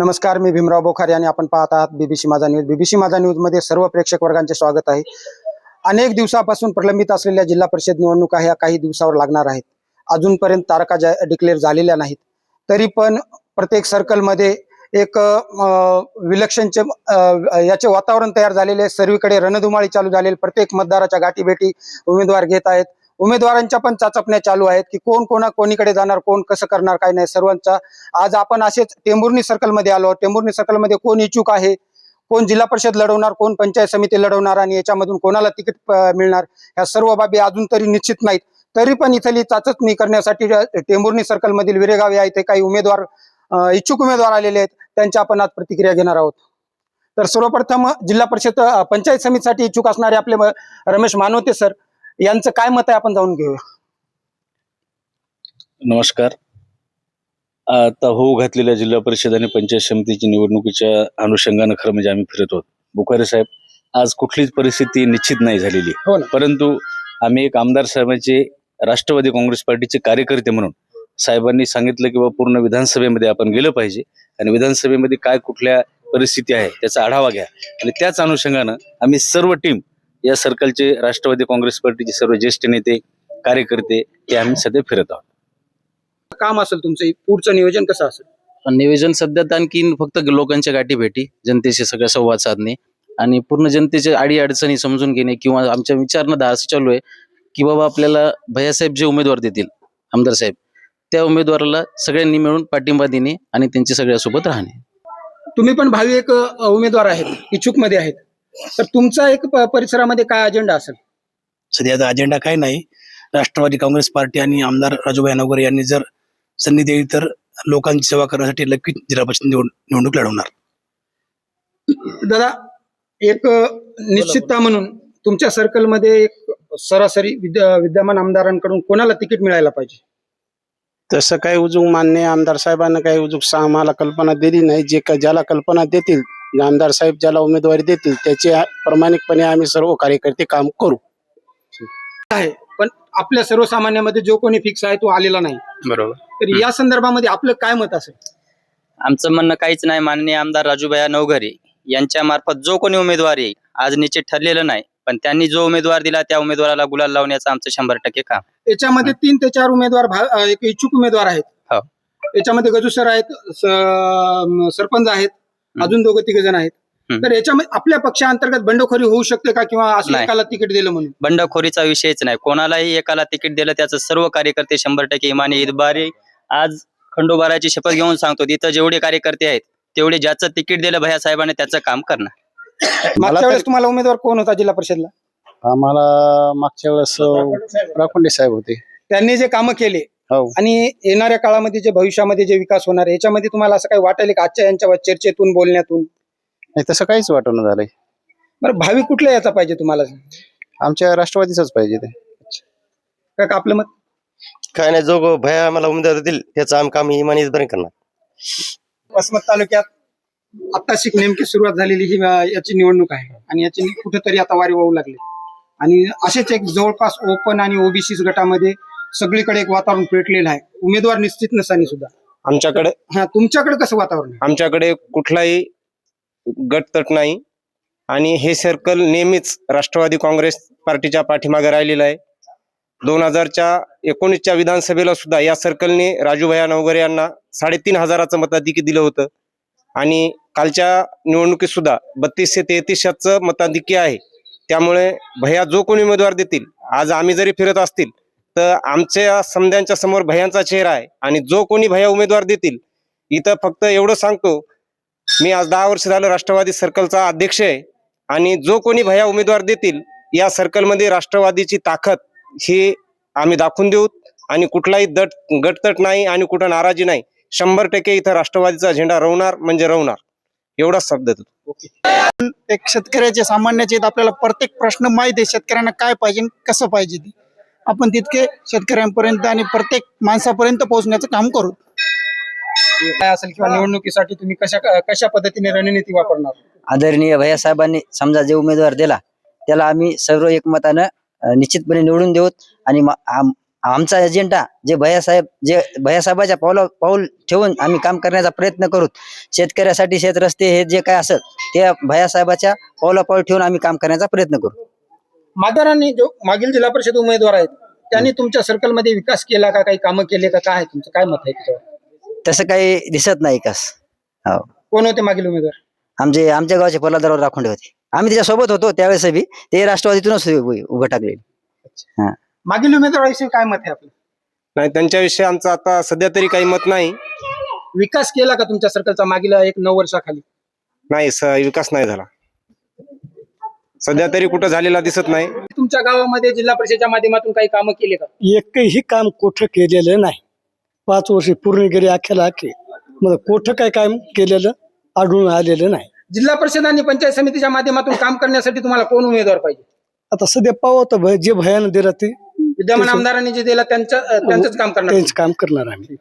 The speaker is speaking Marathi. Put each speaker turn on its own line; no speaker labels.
नमस्कार मी भीमराव बोखारे आणि आपण पाहत आहात बीबीसी माझा न्यूज बीबीसी माझा न्यूजमध्ये सर्व प्रेक्षक वर्गांचे स्वागत आहे. अनेक दिवसापासून प्रलंबित असलेल्या जिल्हा परिषद निवडणुका ह्या काही दिवसावर लागणार आहेत. अजूनपर्यंत तारखा जा डिक्लेअर झालेल्या नाहीत. तरी पण प्रत्येक सर्कलमध्ये एक विलक्षणचे याचे वातावरण तयार झालेले आहे. सर्वीकडे रणधुमाळी चालू झालेली. प्रत्येक मतदाराच्या गाठीभेटी उमेदवार घेत आहेत. उमेदवारांच्या पण चाचपण्या चालू आहेत की कोण कोणा कोणीकडे जाणार कोण कसं करणार काय नाही सर्वांचा. आज आपण असेच टेंभुर्णी सर्कलमध्ये आलो टेंभुर्णी सर्कलमध्ये कोण इच्छुक आहे? कोण जिल्हा परिषद लढवणार कोण पंचायत समिती लढवणार आणि याच्यामधून कोणाला तिकीट मिळणार? ह्या सर्व बाबी अजून तरी निश्चित नाहीत. तरी पण इथली चाचपणी करण्यासाठी टेंभुर्णी सर्कलमधील विरेगाव या इथे काही उमेदवार इच्छुक उमेदवार आलेले आहेत. त्यांच्या आपण आज प्रतिक्रिया घेणार आहोत. तर सर्वप्रथम जिल्हा परिषद पंचायत समितीसाठी इच्छुक असणारे आपले रमेश मानवते सर यांचं काय मत आहे आपण जाऊन घेऊया.
नमस्कार. आता होऊ घातलेल्या जिल्हा परिषद आणि पंचायत समितीची निवडणुकीच्या अनुषंगानं खरं म्हणजे आम्ही फिरत आहोत. बुखारे साहेब आज कुठलीच परिस्थिती निश्चित नाही झालेली.
हो ना.
परंतु आम्ही एक आमदार साहेबांचे राष्ट्रवादी काँग्रेस पार्टीचे कार्यकर्ते म्हणून साहेबांनी सांगितलं की बाबा पूर्ण विधानसभेमध्ये आपण गेलं पाहिजे. आणि विधानसभेमध्ये काय कुठल्या परिस्थिती आहे त्याचा आढावा घ्या. आणि त्याच अनुषंगानं आम्ही सर्व टीम या सर्कलचे राष्ट्रवादी काँग्रेस पार्टीचे सर्व ज्येष्ठ नेते कार्यकर्ते हे आम्ही सध्या फिरत आहोत.
काम असेल तुमचं पुढचं नियोजन कसं असेल?
नियोजन सध्या तर आणखीन फक्त लोकांच्या गाठी भेटी जनतेशी सगळं संवाद साधणे आणि पूर्ण जनतेच्या अडी अडचणी समजून घेणे किंवा आमच्या विचारणं असं चालू आहे की बाबा आपल्याला भैयासाहेब जे उमेदवार देतील आमदार साहेब त्या उमेदवाराला सगळ्यांनी मिळून पाठिंबा देणे आणि त्यांच्या सगळ्यासोबत राहणे.
तुम्ही पण भावी एक अ, उमेदवार आहेत इच्छुकमध्ये आहेत. तर तुमचा एक प- परिसरामध्ये काय अजेंडा असेल?
सध्याचा अजेंडा काय नाही. राष्ट्रवादी काँग्रेस पार्टी आणि आमदार राजूभाई नगर यांनी जर संधी दिली तर लोकांची सेवा करण्यासाठी नक्कीच जिल्हा परिषद निवड निवडणूक लढवणार.
दादा एक अ, निश्चितता म्हणून तुमच्या सर्कलमध्ये एक सरासरी विद्या विद्यमान आमदारांकडून कोणाला तिकीट मिळायला पाहिजे?
तसं काही उजूक मान्य आमदार साहेबांना काही उजूक सा- आम्हाला कल्पना दिली नाही. जे का- ज्याला कल्पना देतील आमदार साहेब ज्याला उमेदवारी देतील त्याचे प्रामाणिकपणे आम्ही सर्व कार्यकर्ते काम करू.
आहे पण आपल्या सर्वसामान्यामध्ये जो कोणी फिक्स आहे तो आलेला नाही.
बरोबर.
तर या संदर्भामध्ये आपलं काय मत असेल?
आमचं म्हणणं काहीच नाही. माननीय आमदार राजूभाया नवघरे यांच्या मार्फत जो कोणी उमेदवार येईल आज निश्चित ठरलेलं नाही पण त्यांनी जो उमेदवार दिला त्या उमेदवाराला गुलाल लावण्याचं आमचं शंभर टक्के काम.
याच्यामध्ये तीन ते चार उमेदवार भा- अ, एक इच्छुक उमेदवार आहेत.
हो.
याच्यामध्ये गजू सर आहेत स- सरपंच आहेत अजून दोघं तिघ जण आहेत. तर याच्यामध्ये आपल्या पक्षांतर्गत बंडखोरी होऊ शकते का किंवा असं
नाही.
एकाला तिकीट दिलं म्हणून?
बंडखोरीचा विषयच नाही. कोणालाही एकाला तिकीट दिलं त्याचं सर्व कार्यकर्ते शंभर टक्के इमानी इतबारी आज खंडोबाराची शपथ घेऊन सांगतो तिथं जेवढे कार्यकर्ते आहेत तेवढे ज्याचं तिकीट दिलं भैया साहेबांनी त्याचं काम करणार.
मागच्या वेळेस तुम्हाला उमेदवार कोण होता जिल्हा परिषदला?
आम्हाला मागच्या वेळेस राखोंडे साहेब होते.
त्यांनी जे कामं केले आणि येणाऱ्या काळामध्ये जे भविष्यामध्ये जे विकास होणार आहे, याच्यामध्ये तुम्हाला असं काही वाटेल का आजच्या यांच्या चर्चेतून बोलण्यातून?
नाही तसं काहीच वाटणं झालंय.
बरं भावी कुठल्या याचा पाहिजे तुम्हाला?
आमच्या राष्ट्रवादीच पाहिजे ते.
काय का आपलं मत?
काय नाही जो भया आम्हाला उमेदवार देतील त्याचं आम काम इमानीच बरं करणार.
वसमत तालुक्यात आत्ताशी नेमकी सुरुवात झालेली ही अं, याची निवडणूक आहे. आणि याची कुठेतरी आता वारी वाहू लागले. आणि असेच एक जवळपास ओपन आणि ओबीसी गटामध्ये सगळीकडे एक वातावरण पेटलेलं आहे. उमेदवार निश्चित नसताना सुद्धा.
आमच्याकडे
हा तुमच्याकडे कसं वातावरण आहे?
आमच्याकडे कुठलाही गटतट नाही. आणि हे सर्कल नेहमीच राष्ट्रवादी काँग्रेस पार्टीच्या पाठीमागे राहिलेलं आहे. दोन हजारच्या एकोणीसच्या विधानसभेला सुद्धा या सर्कलने राजूभैया नवगरे यांना साडेतीन हजाराचं मताधिक्य दिलं होतं. आणि कालच्या निवडणुकीत सुद्धा बत्तीस ते तेहतीसचं मताधिक्य आहे. त्यामुळे भैया जो कोणी उमेदवार देतील आज आम्ही जरी फिरत असतील तर आमच्या समद्यांच्या समोर भयांचा चेहरा आहे. आणि जो कोणी भैया उमेदवार देतील इथं फक्त एवढं सांगतो मी आज दहा वर्ष झालं राष्ट्रवादी सर्कलचा अध्यक्ष आहे. आणि जो कोणी भया उमेदवार देतील या सर्कलमध्ये राष्ट्रवादीची ताकद ही आम्ही दाखवून देऊ. आणि कुठलाही दट गटतट नाही आणि कुठं नाराजी नाही. शंभर टक्के इथं राष्ट्रवादीचा झेंडा रवणार म्हणजे रवणार. एवढाच शब्द
एक शेतकऱ्याचे सामान्याचे आपल्याला प्रत्येक प्रश्न माहिती आहे शेतकऱ्यांना काय पाहिजे कसं पाहिजे ते. आपण तितके शेतकऱ्यांपर्यंत आणि प्रत्येक माणसापर्यंत पोहोचण्याचं काम करू.
काय असेल किंवा निवडणुकीसाठी तुम्ही कशा कशा पद्धतीने रणनीती वापरणार?
आदरणीय भैया साहेबांनी समजा जे उमेदवार दिला त्याला आम्ही सर्व एकमतानं निश्चितपणे निवडून देऊत आणि आमचा एजेंडा जे भैयासाहेब जे भैयासाहेबाच्या पावला पाऊल ठेवून आम्ही काम करण्याचा प्रयत्न करू. शेतकऱ्यासाठी शेत रस्ते हे जे काय असेल ते भैयासाहेबाच्या पावला पाऊल ठेवून आम्ही काम करण्याचा प्रयत्न करू.
मादारांनी जो मागील जिल्हा परिषद उमेदवार आहेत त्यांनी तुमच्या सर्कलमध्ये विकास केला का? काही कामं केले का? काय आहे तुमचं? काय मत आहे त्याच्यावर?
तसं काही दिसत नाही कस हो.
कोण होते मागील उमेदवार?
आमचे आमच्या गावचे पल्लादारावर राखुंडे होते. आम्ही त्याच्यासोबत होतो त्यावेळेस बी. ते राष्ट्रवादीतूनच उभे उभं टाकले
मागील उमेदवाराविषयी काय मत आहे आपलं?
नाही त्यांच्याविषयी आमचं आता सध्या तरी काही मत नाही.
विकास केला का तुमच्या सर्कलचा मागील एक नऊ वर्षाखाली?
नाही स विकास नाही झाला. सध्या तरी कुठं झालेला दिसत नाही.
तुमच्या गावामध्ये जिल्हा परिषदेच्या माध्यमातून काही कामं केले का?
एकही काम कुठं केलेलं नाही. पाच वर्ष पूर्ण गेले अख्याला अख्खे मग कुठं काय काम केलेलं आढळून आलेलं नाही.
जिल्हा परिषद आणि पंचायत समितीच्या माध्यमातून काम करण्यासाठी तुम्हाला कोण उमेदवार पाहिजे?
आता सध्या पाहू तर भय- जे भयानं दिलं ते
विद्यमान आमदारांनी जे दिलं त्यांचं त्यांचंच काम करणार
त्यांचं काम करणार आम्ही.